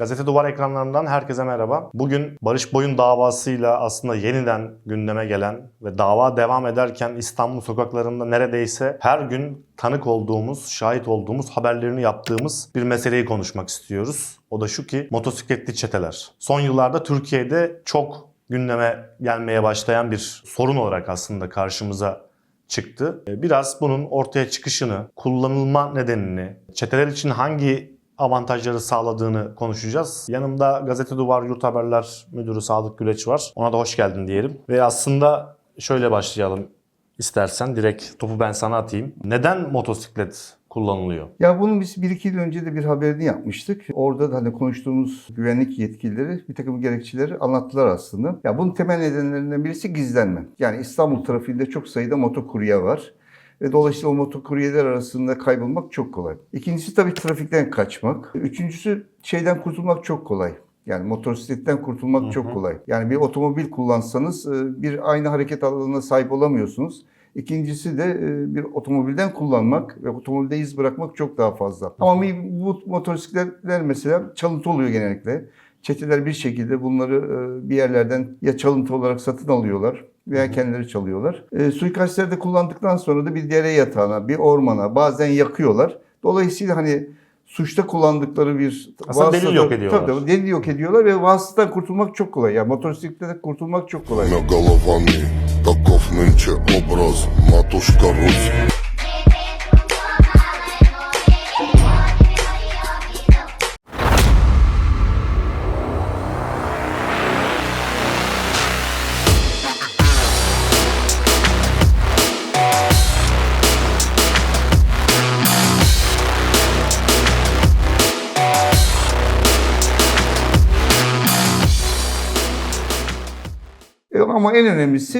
Gazete Duvar ekranlarından herkese merhaba. Bugün Barış Boyun davasıyla aslında yeniden gündeme gelen ve dava devam ederken İstanbul sokaklarında neredeyse her gün tanık olduğumuz, şahit olduğumuz, haberlerini yaptığımız bir meseleyi konuşmak istiyoruz. O da şu ki motosikletli çeteler. Son yıllarda Türkiye'de çok gündeme gelmeye başlayan bir sorun olarak aslında karşımıza çıktı. Biraz bunun ortaya çıkışını, kullanılma nedenini, çeteler için hangi avantajları sağladığını konuşacağız. Yanımda Gazete Duvar Yurt Haberler Müdürü Sadık Güleç var. Ona da hoş geldin diyelim. Ve aslında şöyle başlayalım istersen. Direkt topu ben sana atayım. Neden motosiklet kullanılıyor? Ya bunun biz bir iki yıl önce de bir haberini yapmıştık. Orada da hani konuştuğumuz güvenlik yetkilileri bir takım gerekçeleri anlattılar aslında. Ya bunun temel nedenlerinden birisi gizlenme. Yani İstanbul trafiğinde çok sayıda motokurye var. Ve dolayısıyla o motokuryeler arasında kaybolmak çok kolay. İkincisi tabii trafikten kaçmak. Üçüncüsü şeyden kurtulmak çok kolay. Yani motosikletten kurtulmak çok kolay. Yani bir otomobil kullansanız e, bir aynı hareket alanına sahip olamıyorsunuz. İkincisi de e, bir otomobilden kullanmak ve otomobilde iz bırakmak çok daha fazla. Ama bu motosikletler mesela çalıntı oluyor genellikle. Çeteler bir şekilde bunları e, bir yerlerden ya çalıntı olarak satın alıyorlar veya kendileri çalıyorlar. E, suikastlerde kullandıktan sonra da bir dere yatağına, bir ormana bazen yakıyorlar. Dolayısıyla hani suçta kullandıkları bir Aslında delil yok ediyorlar. Tabii, delil yok ediyorlar ve vasıtadan kurtulmak çok kolay. Yani motosikletten kurtulmak çok kolay. Ama en önemlisi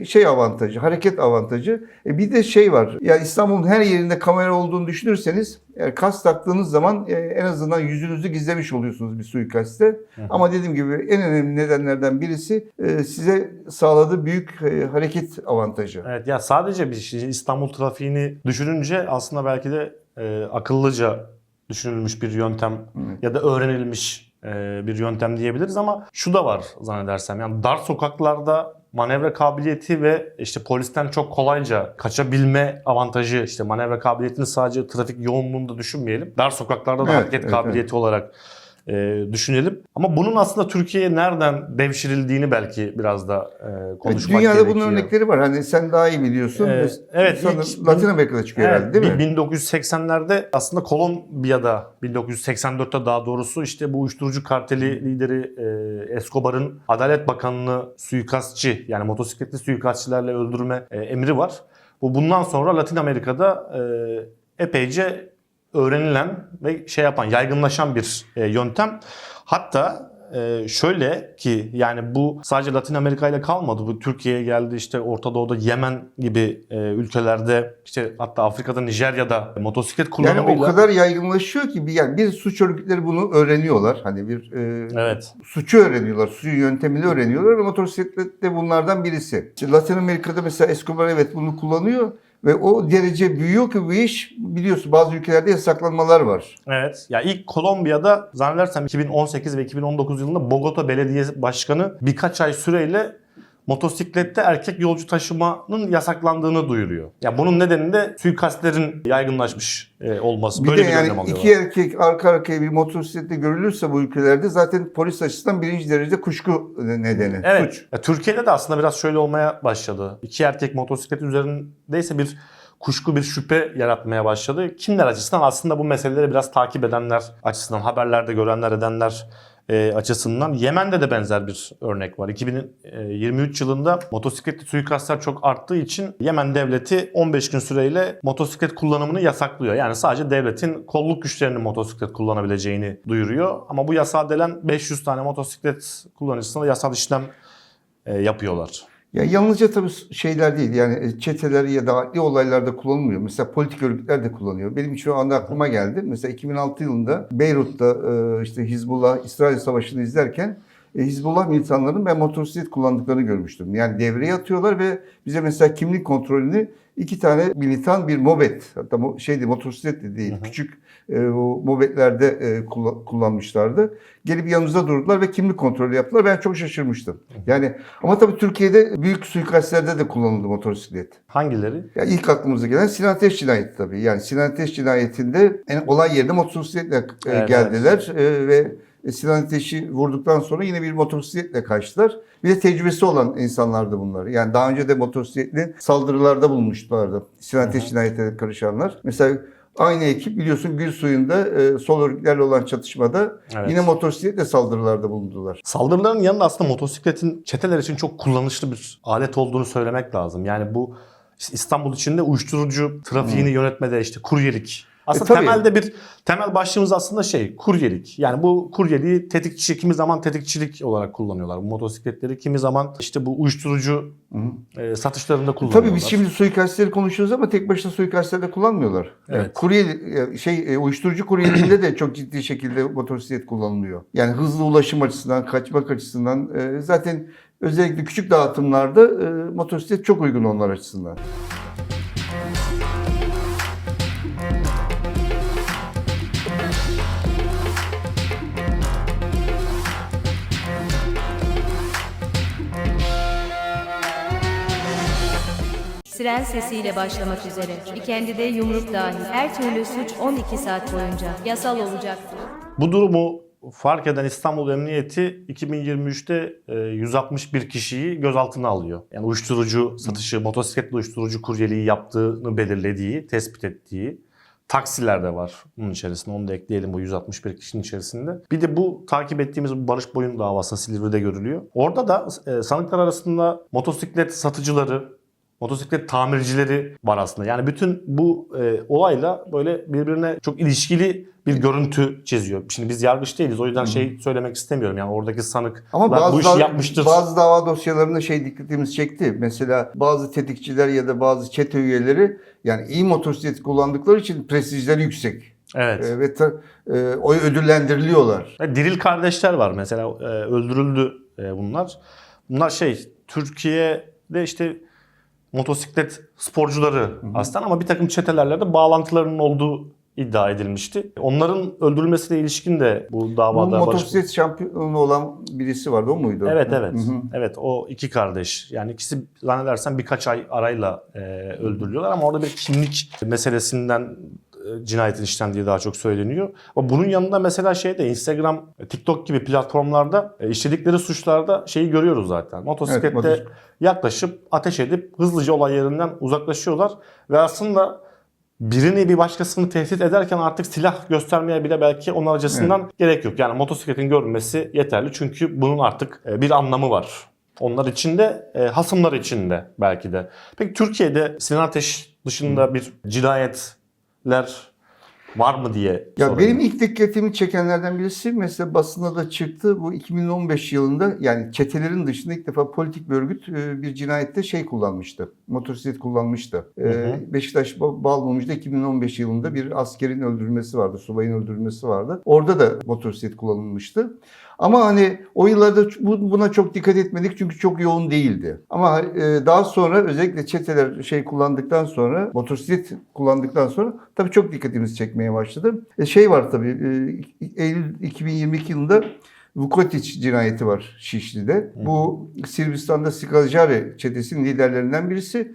e, şey avantajı, hareket avantajı. E, Bir de şey var. Yani İstanbul'un her yerinde kamera olduğunu düşünürseniz eğer kas taktığınız zaman e, en azından yüzünüzü gizlemiş oluyorsunuz bir suikaste. Ama dediğim gibi en önemli nedenlerden birisi e, size sağladığı büyük e, hareket avantajı. Evet ya sadece bir şey, İstanbul trafiğini düşününce aslında belki de e, akıllıca düşünülmüş bir yöntem ya da öğrenilmiş e, bir yöntem diyebiliriz ama şu da var zannedersem. Yani dar sokaklarda manevra kabiliyeti ve işte polisten çok kolayca kaçabilme avantajı işte manevra kabiliyetini sadece trafik yoğunluğunda düşünmeyelim. Dar sokaklarda da Evet, hareket evet, kabiliyeti olarak e, düşünelim. Ama bunun aslında Türkiye'ye nereden devşirildiğini belki biraz da e, konuşmak Dünyada gerekiyor. bunun örnekleri var. Hani sen daha iyi biliyorsun. Ee, evet, Sanırım ilk- Latin Amerika'da çıkıyor Evet, herhalde değil mi? 1980'lerde aslında Kolombiya'da 1984'te daha doğrusu işte bu uyuşturucu karteli lideri e, Escobar'ın Adalet Bakanı'nı suikastçı yani motosikletli suikastçilerle öldürme e, emri var. Bu bundan sonra Latin Amerika'da e, epeyce öğrenilen ve şey yapan yaygınlaşan bir e, yöntem. Hatta e, şöyle ki yani bu sadece Latin Amerika ile kalmadı. Bu Türkiye'ye geldi işte Orta Doğu'da Yemen gibi e, ülkelerde işte hatta Afrika'da Nijerya'da motosiklet Yani kullanımıyla. o kadar yaygınlaşıyor ki bir, yani bir suç örgütleri bunu öğreniyorlar. Hani bir e, Evet. suçu öğreniyorlar, suyu yöntemini öğreniyorlar ve motosiklet de bunlardan birisi. İşte Latin Amerika'da mesela Escobar evet bunu kullanıyor ve o derece büyüyor ki bu iş biliyorsun bazı ülkelerde yasaklanmalar var. Evet. Ya ilk Kolombiya'da zannedersem 2018 ve 2019 yılında Bogota Belediye Başkanı birkaç ay süreyle motosiklette erkek yolcu taşımanın yasaklandığını duyuruyor. Ya bunun nedeni de suikastlerin yaygınlaşmış e, olması. Bir Böyle de bir yani önlem iki erkek arka arkaya bir motosiklette görülürse bu ülkelerde zaten polis açısından birinci derecede kuşku nedeni. Evet. Suç. Ya Türkiye'de de aslında biraz şöyle olmaya başladı. İki erkek motosiklet üzerindeyse bir kuşku bir şüphe yaratmaya başladı. Kimler açısından? Aslında bu meseleleri biraz takip edenler açısından, haberlerde görenler edenler e, açısından. Yemen'de de benzer bir örnek var. 2023 yılında motosikletli suikastlar çok arttığı için Yemen devleti 15 gün süreyle motosiklet kullanımını yasaklıyor. Yani sadece devletin kolluk güçlerinin motosiklet kullanabileceğini duyuruyor. Ama bu yasağa delen 500 tane motosiklet kullanıcısına yasal işlem e, yapıyorlar. Ya yalnızca tabii şeyler değil yani çeteler ya da adli olaylarda kullanılmıyor. Mesela politik örgütler de kullanıyor. Benim şu anda aklıma geldi. Mesela 2006 yılında Beyrut'ta e, işte Hizbullah İsrail Savaşı'nı izlerken e, Hizbullah militanlarının ben motosiklet kullandıklarını görmüştüm. Yani devreye atıyorlar ve bize mesela kimlik kontrolünü iki tane militan bir mobet hatta şeydi motosiklet de değil küçük e, o mobetlerde e, kulla- kullanmışlardı. Gelip yanımızda durdular ve kimlik kontrolü yaptılar. Ben çok şaşırmıştım. Yani ama tabii Türkiye'de büyük suikastlerde de kullanıldı motosiklet. Hangileri? Ya ilk aklımıza gelen Sinan Ateş cinayeti tabii. Yani Sinan Ateş cinayetinde en olay yerine motosikletle e, Evet, geldiler E, ve Sinan Ateş'i vurduktan sonra yine bir motosikletle kaçtılar. Bir de tecrübesi olan insanlardı bunlar. Yani daha önce de motosikletli saldırılarda bulunmuşlardı. Sinan Ateş cinayetine karışanlar. Mesela aynı ekip biliyorsun Gül Suyu'nda e, sol örgütlerle olan çatışmada Evet. yine motosikletle saldırılarda bulundular. Saldırıların yanında aslında motosikletin çeteler için çok kullanışlı bir alet olduğunu söylemek lazım. Yani bu işte İstanbul içinde uyuşturucu trafiğini yönetmede işte kuryelik. Aslında E, tabii. temelde bir temel başlığımız aslında şey kuryelik. Yani bu kuryeliği tetikçi kimi zaman tetikçilik olarak kullanıyorlar. Bu motosikletleri kimi zaman işte bu uyuşturucu e, satışlarında kullanıyorlar. Tabii biz şimdi suikastleri konuşuyoruz ama tek başına suikastlerde kullanmıyorlar. Yani Evet. kurye e, şey e, uyuşturucu kuryeliğinde de çok ciddi şekilde motosiklet kullanılıyor. Yani hızlı ulaşım açısından, kaçmak açısından e, zaten özellikle küçük dağıtımlarda e, motosiklet çok uygun onlar açısından. Siren sesiyle başlamak üzere. Kendi de yumruk dahil. Her türlü suç 12 saat boyunca yasal olacaktır. Bu durumu fark eden İstanbul Emniyeti 2023'te e, 161 kişiyi gözaltına alıyor. Yani uyuşturucu satışı, motosikletli uyuşturucu kuryeliği yaptığını belirlediği, tespit ettiği taksiler de var bunun içerisinde. Onu da ekleyelim bu 161 kişinin içerisinde. Bir de bu takip ettiğimiz bu Barış Boyun davası Silivri'de görülüyor. Orada da e, sanıklar arasında motosiklet satıcıları, motosiklet tamircileri var aslında. Yani bütün bu e, olayla böyle birbirine çok ilişkili bir görüntü çiziyor. Şimdi biz yargıç değiliz. O yüzden şey söylemek istemiyorum. Yani oradaki sanık Ama bu bazı, işi dav- yapmıştır. bazı dava dosyalarında şey dikkatimizi çekti. Mesela bazı tetikçiler ya da bazı çete üyeleri yani iyi motosiklet kullandıkları için prestijleri yüksek. Evet. E, ve ta- e, o ödüllendiriliyorlar. Ve Diril kardeşler var mesela e, öldürüldü e, bunlar. Bunlar şey Türkiye'de işte motosiklet sporcuları aslında ama bir takım çetelerle de bağlantılarının olduğu iddia edilmişti. Onların öldürülmesine ilişkin de bu Bu davada Barış- motosiklet şampiyonu olan birisi vardı o muydu? Evet evet. Hı hı. Evet o iki kardeş. Yani ikisi zannedersem birkaç ay arayla e, öldürülüyorlar ama orada bir kimlik meselesinden cinayetin işlendiği daha çok söyleniyor. Ama bunun yanında mesela şeyde Instagram, TikTok gibi platformlarda e, işledikleri suçlarda şeyi görüyoruz zaten. Motosiklette motos- yaklaşıp ateş edip hızlıca olay yerinden uzaklaşıyorlar ve aslında birini bir başkasını tehdit ederken artık silah göstermeye bile belki onun aracısından gerek yok. Yani motosikletin görünmesi yeterli çünkü bunun artık e, bir anlamı var. Onlar için de, e, hasımlar için de belki de. Peki Türkiye'de Sinan Ateş dışında bir cinayetler var mı diye Ya sorayım. benim ilk dikkatimi çekenlerden birisi mesela basında da çıktı. Bu 2015 yılında yani çetelerin dışında ilk defa politik bir örgüt e, bir cinayette şey kullanmıştı. Motosiklet kullanmıştı. E, hı. Beşiktaş Ba- Balmumcu'da 2015 yılında bir askerin öldürülmesi vardı. Subayın öldürülmesi vardı. Orada da motosiklet kullanılmıştı. Ama hani o yıllarda bu- buna çok dikkat etmedik çünkü çok yoğun değildi. Ama e, daha sonra özellikle çeteler şey kullandıktan sonra motosiklet kullandıktan sonra tabii çok dikkatimizi çekmeye başladı. E, şey var tabii e, Eylül 2022 yılında Vukotic cinayeti var Şişli'de. Bu Sırbistan'da Skazjare çetesinin liderlerinden birisi.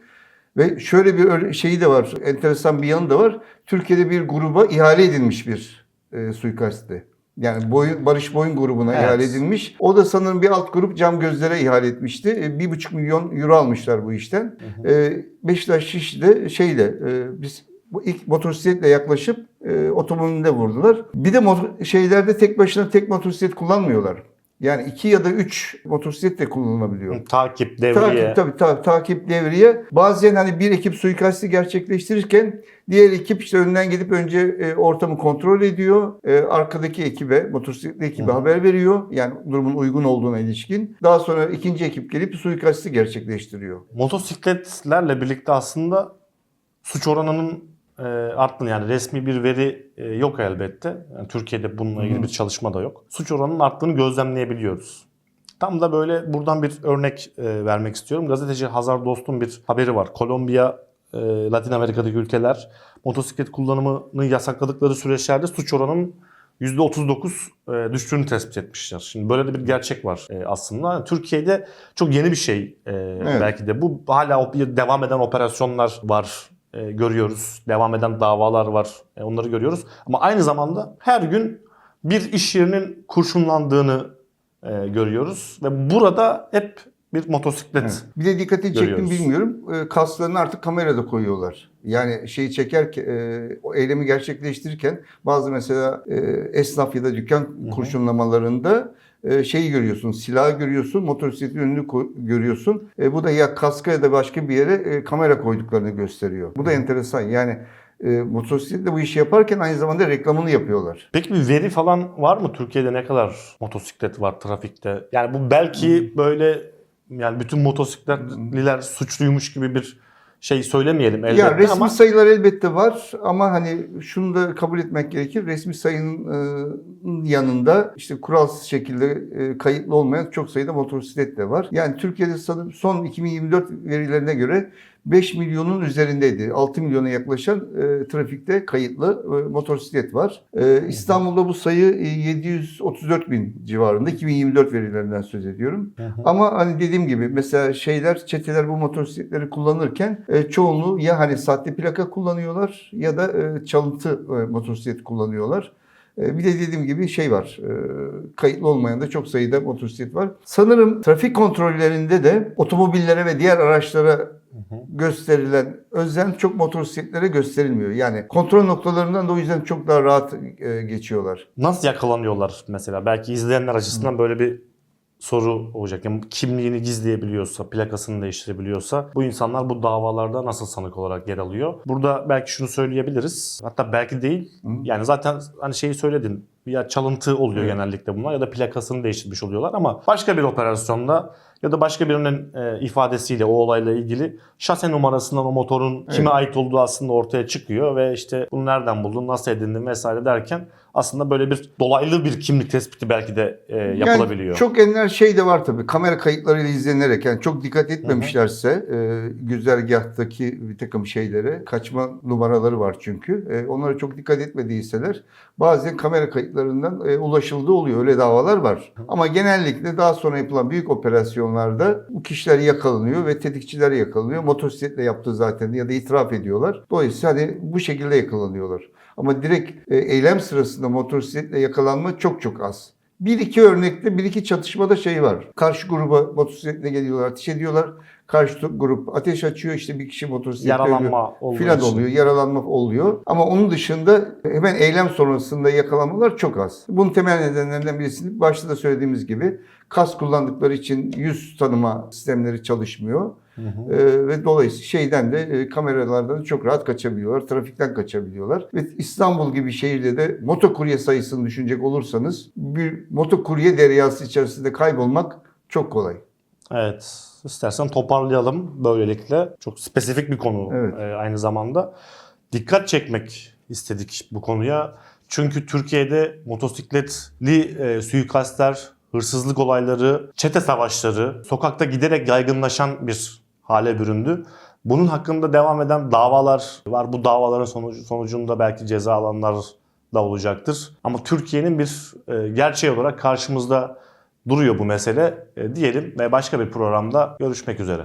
Ve şöyle bir şeyi de var, enteresan bir yanı da var. Türkiye'de bir gruba ihale edilmiş bir e, suikastte. Yani boyun, Barış Boyun grubuna Evet. ihale edilmiş. O da sanırım bir alt grup Cam Gözler'e ihale etmişti. E, Bir buçuk milyon euro almışlar bu işten. E, Beşiktaş Şişli'de şeyle e, biz bu ilk motosikletle yaklaşıp e, otomobilinde vurdular. Bir de moto- şeylerde tek başına tek motosiklet kullanmıyorlar. Yani iki ya da üç motosiklet de kullanılabiliyor. Takip, devriye. Takip tabii ta- takip devriye. Bazen hani bir ekip suikasti gerçekleştirirken diğer ekip işte önden gidip önce e, ortamı kontrol ediyor. E, arkadaki ekibe, motosikletli ekibe haber veriyor. Yani durumun uygun olduğuna ilişkin. Daha sonra ikinci ekip gelip suikasti gerçekleştiriyor. Motosikletlerle birlikte aslında suç oranının e, arttığını yani resmi bir veri e, yok elbette. Yani Türkiye'de bununla ilgili bir çalışma da yok. Suç oranının arttığını gözlemleyebiliyoruz. Tam da böyle buradan bir örnek e, vermek istiyorum. Gazeteci Hazar Dost'un bir haberi var. Kolombiya, e, Latin Amerika'daki ülkeler motosiklet kullanımını yasakladıkları süreçlerde suç oranının %39 e, düştüğünü tespit etmişler. Şimdi böyle de bir gerçek var aslında. Türkiye'de çok yeni bir şey e, belki de. Bu hala devam eden operasyonlar var e, görüyoruz. Devam eden davalar var. E, onları görüyoruz. Ama aynı zamanda her gün bir iş yerinin kurşunlandığını e, görüyoruz ve burada hep bir motosiklet Bir de dikkatini çektim bilmiyorum. E, Kaslarını artık kamerada koyuyorlar. Yani şeyi çekerken, e, o eylemi gerçekleştirirken bazı mesela e, esnaf ya da dükkan kurşunlamalarında e, şeyi görüyorsun, silahı görüyorsun, motosikletin önünü görüyorsun. E, bu da ya kaska ya da başka bir yere e, kamera koyduklarını gösteriyor. Bu da enteresan. Yani e, motosikletle bu işi yaparken aynı zamanda reklamını yapıyorlar. Peki bir veri falan var mı Türkiye'de ne kadar motosiklet var trafikte? Yani bu belki böyle yani bütün motosikletliler suçluymuş gibi bir şey söylemeyelim elbette Ya resmi ama sayılar elbette var ama hani şunu da kabul etmek gerekir. Resmi sayının e, yanında işte kuralsız şekilde e, kayıtlı olmayan çok sayıda motosiklet de var. Yani Türkiye'de sanırım son 2024 verilerine göre 5 milyonun üzerindeydi. 6 milyona yaklaşan e, trafikte kayıtlı e, motosiklet var. E, İstanbul'da bu sayı e, 734 bin civarında. 2024 verilerinden söz ediyorum. Ama hani dediğim gibi mesela şeyler, çeteler bu motosikletleri kullanırken e, çoğunluğu ya hani sahte plaka kullanıyorlar ya da e, çalıntı e, motosiklet kullanıyorlar. E, bir de dediğim gibi şey var, e, kayıtlı olmayan da çok sayıda motosiklet var. Sanırım trafik kontrollerinde de otomobillere ve diğer araçlara gösterilen özen çok motosikletlere gösterilmiyor. Yani kontrol noktalarından da o yüzden çok daha rahat e, geçiyorlar. nasıl yakalanıyorlar mesela? Belki izleyenler açısından böyle bir soru olacak. Yani kimliğini gizleyebiliyorsa, plakasını değiştirebiliyorsa bu insanlar bu davalarda nasıl sanık olarak yer alıyor? Burada belki şunu söyleyebiliriz. Hatta belki değil. Yani zaten hani şeyi söyledin. Ya çalıntı oluyor genellikle bunlar ya da plakasını değiştirmiş oluyorlar ama başka bir operasyonda ya da başka birinin e, ifadesiyle o olayla ilgili şase numarasından o motorun kime ait olduğu aslında ortaya çıkıyor ve işte bunu nereden buldun, nasıl edindin vesaire derken aslında böyle bir dolaylı bir kimlik tespiti belki de e, yapılabiliyor. Yani çok enler şey de var tabii. Kamera kayıtlarıyla izlenerek yani çok dikkat etmemişlerse e, güzergahtaki bir takım şeylere kaçma numaraları var çünkü. E, onlara çok dikkat etmediyseler bazen kamera kayıtlarından e, ulaşıldığı oluyor. Öyle davalar var. Ama genellikle daha sonra yapılan büyük operasyonlarda bu kişiler yakalanıyor ve tetikçiler yakalanıyor. Motosikletle yaptığı zaten ya da itiraf ediyorlar. Dolayısıyla hani bu şekilde yakalanıyorlar. Ama direkt e, eylem sırasında motosikletle yakalanma çok çok az. Bir iki örnekte bir iki çatışmada şey var. Karşı gruba motosikletle geliyorlar, ateş ediyorlar. Karşı grup ateş açıyor işte bir kişi motosikletle Yaralanma filan oluyor, yaralanma oluyor. Ama onun dışında hemen eylem sonrasında yakalanmalar çok az. Bunun temel nedenlerinden birisi başta da söylediğimiz gibi kas kullandıkları için yüz tanıma sistemleri çalışmıyor. Ee, ve dolayısıyla şeyden de e, kameralardan da çok rahat kaçabiliyorlar. Trafikten kaçabiliyorlar. Ve İstanbul gibi şehirde de motokurye sayısını düşünecek olursanız bir motokurye deryası içerisinde kaybolmak çok kolay. Evet. İstersen toparlayalım böylelikle. Çok spesifik bir konu Evet. e, aynı zamanda. Dikkat çekmek istedik bu konuya. Çünkü Türkiye'de motosikletli e, suikastler, hırsızlık olayları, çete savaşları sokakta giderek yaygınlaşan bir hale büründü. Bunun hakkında devam eden davalar var. Bu davaların sonucu, sonucunda belki ceza alanlar da olacaktır. Ama Türkiye'nin bir e, gerçeği olarak karşımızda duruyor bu mesele e, diyelim ve başka bir programda görüşmek üzere.